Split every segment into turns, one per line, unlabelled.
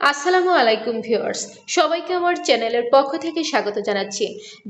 আসসালামু আলাইকুম ভিউয়ার্স। সবাইকে আমার চ্যানেলের পক্ষ থেকে স্বাগত জানাচ্ছি।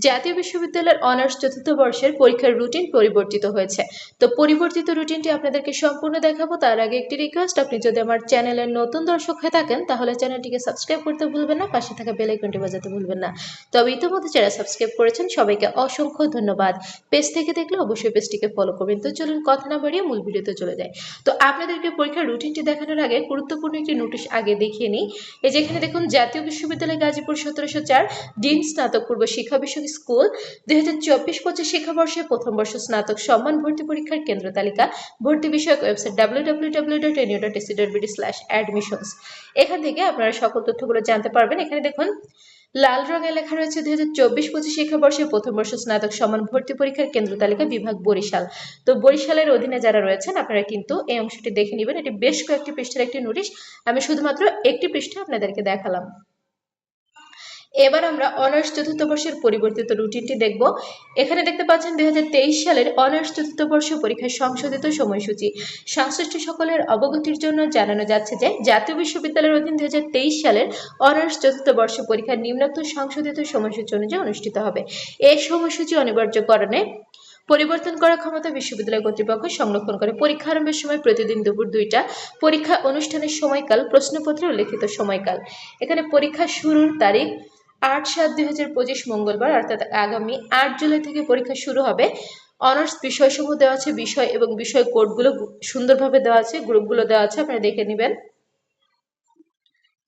জাতীয় বিশ্ববিদ্যালয়ের অনার্স চতুর্থ বর্ষের পরীক্ষার রুটিন পরিবর্তিত হয়েছে। তো পরিবর্তিত রুটিনটি আপনাদেরকে সম্পূর্ণ দেখাবো। তার আগে একটি রিকোয়েস্ট আপনি যদি আমার চ্যানেলের নতুন দর্শক হয়ে থাকেন, তাহলে চ্যানেলটিকে সাবস্ক্রাইব করতে ভুলবেন না, পাশে থাকা বেল আইকনটি বাজাতে ভুলবেন না। তবে ইতিমধ্যে যারা সাবস্ক্রাইব করেছেন, সবাইকে অসংখ্য ধন্যবাদ। পেজ থেকে দেখলে অবশ্যই পেজটিকে ফলো করবেন। তো চলুন কথা না বাড়িয়ে মূল ভিডিওতে চলে যায় তো আপনাদেরকে পরীক্ষার রুটিনটি দেখানোর আগে গুরুত্বপূর্ণ একটি নোটিশ আগে দেখিয়ে নিই। এই যেখানে দেখুন জাতীয় বিশ্ববিদ্যালয় গাজীপুর সতেরোশো চার ডিন স্নাতক পূর্ব শিক্ষা বিষয়ক স্কুল দুই হাজার চব্বিশ পঁচিশ শিক্ষাবর্ষে প্রথম বর্ষ স্নাতক সম্মান ভর্তি পরীক্ষার কেন্দ্র তালিকা ভর্তি বিষয়ক website W W W dot N U dot A C dot B D slash admissions এখান থেকে আপনারা সকল তথ্যগুলো জানতে পারবেন এখানে দেখুন লাল রঙে লেখা রয়েছে দুই হাজার চব্বিশ পঁচিশ শিক্ষাবর্ষে প্রথম বর্ষ স্নাতক সমান ভর্তি পরীক্ষার কেন্দ্র তালিকা বিভাগ বরিশাল। তো বরিশালের অধীনে যারা রয়েছেন, আপনারা কিন্তু এই অংশটি দেখে নেবেন। এটি বেশ কয়েকটি পৃষ্ঠার একটি নোটিশ। আমি শুধুমাত্র একটি পৃষ্ঠা আপনাদেরকে দেখালাম। এবার আমরা অনার্স চতুর্থ বর্ষের পরিবর্তিত রুটিনটি দেখব। এখানে দেখতে পাচ্ছেন দুই সালের অনার্স চতুর্থ বর্ষ পরীক্ষার সংশোধিত সময়সূচি। সংশ্লিষ্ট সকলের অবগতির জন্য জানানো যাচ্ছে যে, জাতীয় বিশ্ববিদ্যালয়ের অধীন দুই সালের অনার্স চতুর্থ বর্ষ পরীক্ষার নিম্নোক্ত সংশোধিত সময়সূচি অনুযায়ী অনুষ্ঠিত হবে। এই সময়সূচি অনিবার্য কারণে পরিবর্তন করার ক্ষমতা বিশ্ববিদ্যালয় কর্তৃপক্ষ সংরক্ষণ করে। পরীক্ষা আরম্ভের সময় প্রতিদিন দুপুর দুইটা, পরীক্ষা অনুষ্ঠানের সময়কাল প্রশ্নপত্রে উল্লেখিত সময়কাল। এখানে পরীক্ষা শুরুর তারিখ আট সাত দুই হাজার পঁচিশ মঙ্গলবার, অর্থাৎ আগামী আট জুলাই থেকে পরীক্ষা শুরু হবে। অনার্স বিষয়সমূহ দেওয়া আছে, বিষয় এবং বিষয় কোডগুলো সুন্দরভাবে দেওয়া আছে, গ্রুপগুলো দেওয়া আছে, আপনারা দেখে নেবেন।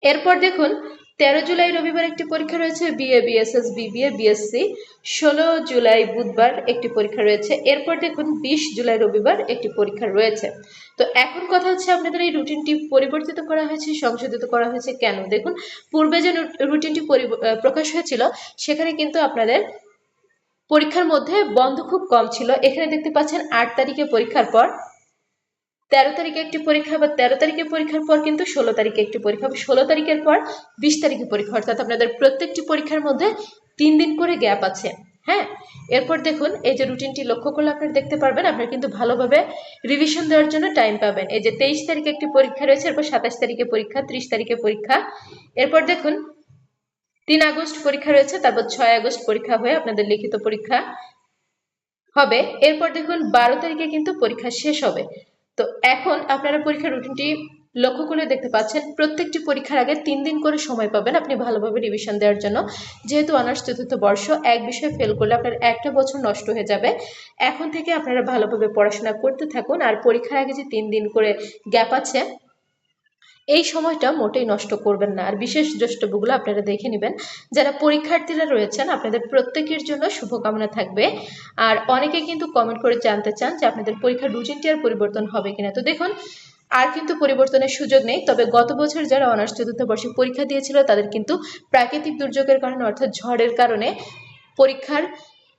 এরপর দেখুন তেরো জুলাই রবিবার একটি পরীক্ষা রয়েছে, বিএ, বিএসএস, বিবিএ, বিএসসি। ষোলো জুলাই বুধবার একটি পরীক্ষা রয়েছে, এরপর দেখুন বিশ জুলাই রবিবার একটি পরীক্ষা রয়েছে। তো এখন কথা হচ্ছে আপনাদের এই রুটিনটি পরিবর্তিত করা হয়েছে, সংশোধিত করা হয়েছে কেন? দেখুন, পূর্বে যে রুটিনটি প্রকাশ হয়েছিল, সেখানে কিন্তু আপনাদের পরীক্ষার মধ্যে বন্ধ খুব কম ছিল। এখানে দেখতে পাচ্ছেন আট তারিখে পরীক্ষার পর তেরো তারিখে একটি পরীক্ষা বা তেরো তারিখে পরীক্ষার পর কিন্তু ষোলো তারিখে একটি পরীক্ষা ষোলো তারিখের পর বিশ তারিখে পরীক্ষা। অর্থাৎ আপনাদের প্রত্যেকটি পরীক্ষার মধ্যে তিন দিন করে গ্যাপ আছে। হ্যাঁ? এরপর দেখুন, এই যে রুটিনটি লক্ষ্য করলে আপনারা দেখতে পারবেন, আপনারা কিন্তু ভালোভাবে রিভিশন দেওয়ার জন্য টাইম পাবেন। এই যে তেইশ তারিখে একটি পরীক্ষা রয়েছে, এরপর সাতাশ তারিখে পরীক্ষা, ত্রিশ তারিখে পরীক্ষা। এরপর দেখুন, তিন আগস্ট পরীক্ষা রয়েছে, তারপর ছয় আগস্ট পরীক্ষা হয়ে আপনাদের লিখিত পরীক্ষা হবে। এরপর দেখুন, বারো তারিখে কিন্তু পরীক্ষা শেষ হবে। তো এখন আপনারা পরীক্ষার রুটিনটি লক্ষ্য করে দেখতে পাচ্ছেন, প্রত্যেকটি পরীক্ষার আগে তিন দিন করে সময় পাবেন আপনি ভালোভাবে রিভিশন দেওয়ার জন্য। যেহেতু অনার্স চতুর্থ বর্ষ, এক বিষয়ে ফেল করলে আপনার একটা বছর নষ্ট হয়ে যাবে। এখন থেকে আপনারা ভালোভাবে পড়াশোনা করতে থাকুন আর পরীক্ষার আগে যে তিন দিন করে গ্যাপ আছে এই সময়টা মোটেই নষ্ট করবেন না। আর বিশেষ দ্রষ্টব্যগুলো আপনারা দেখে নেবেন। যারা পরীক্ষার্থীরা রয়েছেন, আপনাদের প্রত্যেকের জন্য শুভকামনা থাকবে। আর অনেকে কিন্তু কমেন্ট করে জানতে চান যে আপনাদের পরীক্ষার রুটিনটি আর পরিবর্তন হবে কিনা। তো দেখুন, আর কিন্তু পরিবর্তনের সুযোগ নেই। তবে গত বছর যারা অনার্স চতুর্থ বর্ষে পরীক্ষা দিয়েছিল, তাদের কিন্তু প্রাকৃতিক দুর্যোগের কারণে, অর্থাৎ ঝড়ের কারণে, পরীক্ষার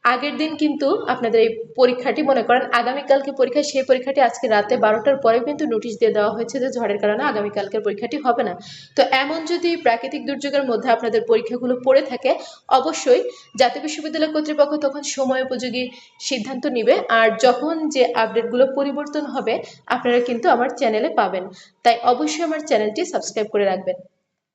আগের দিন কিন্তু আপনাদের এই পরীক্ষাটি মনে করেন, আগামীকালকে পরীক্ষা, সেই পরীক্ষাটি আজকে রাতে বারোটার পরে কিন্তু নোটিশ দিয়ে দেওয়া হয়েছে যে ঝড়ের কারণে আগামীকালকের পরীক্ষাটি হবে না। তো এমন যদি প্রাকৃতিক দুর্যোগের মধ্যে আপনাদের পরীক্ষাগুলো পড়ে থাকে, অবশ্যই জাতীয় বিশ্ববিদ্যালয় কর্তৃপক্ষ তখন সময় উপযোগী সিদ্ধান্ত নিবে। আর যখন যে আপডেটগুলো পরিবর্তন হবে, আপনারা কিন্তু আমার চ্যানেলে পাবেন। তাই অবশ্যই আমার চ্যানেলটি সাবস্ক্রাইব করে রাখবেন।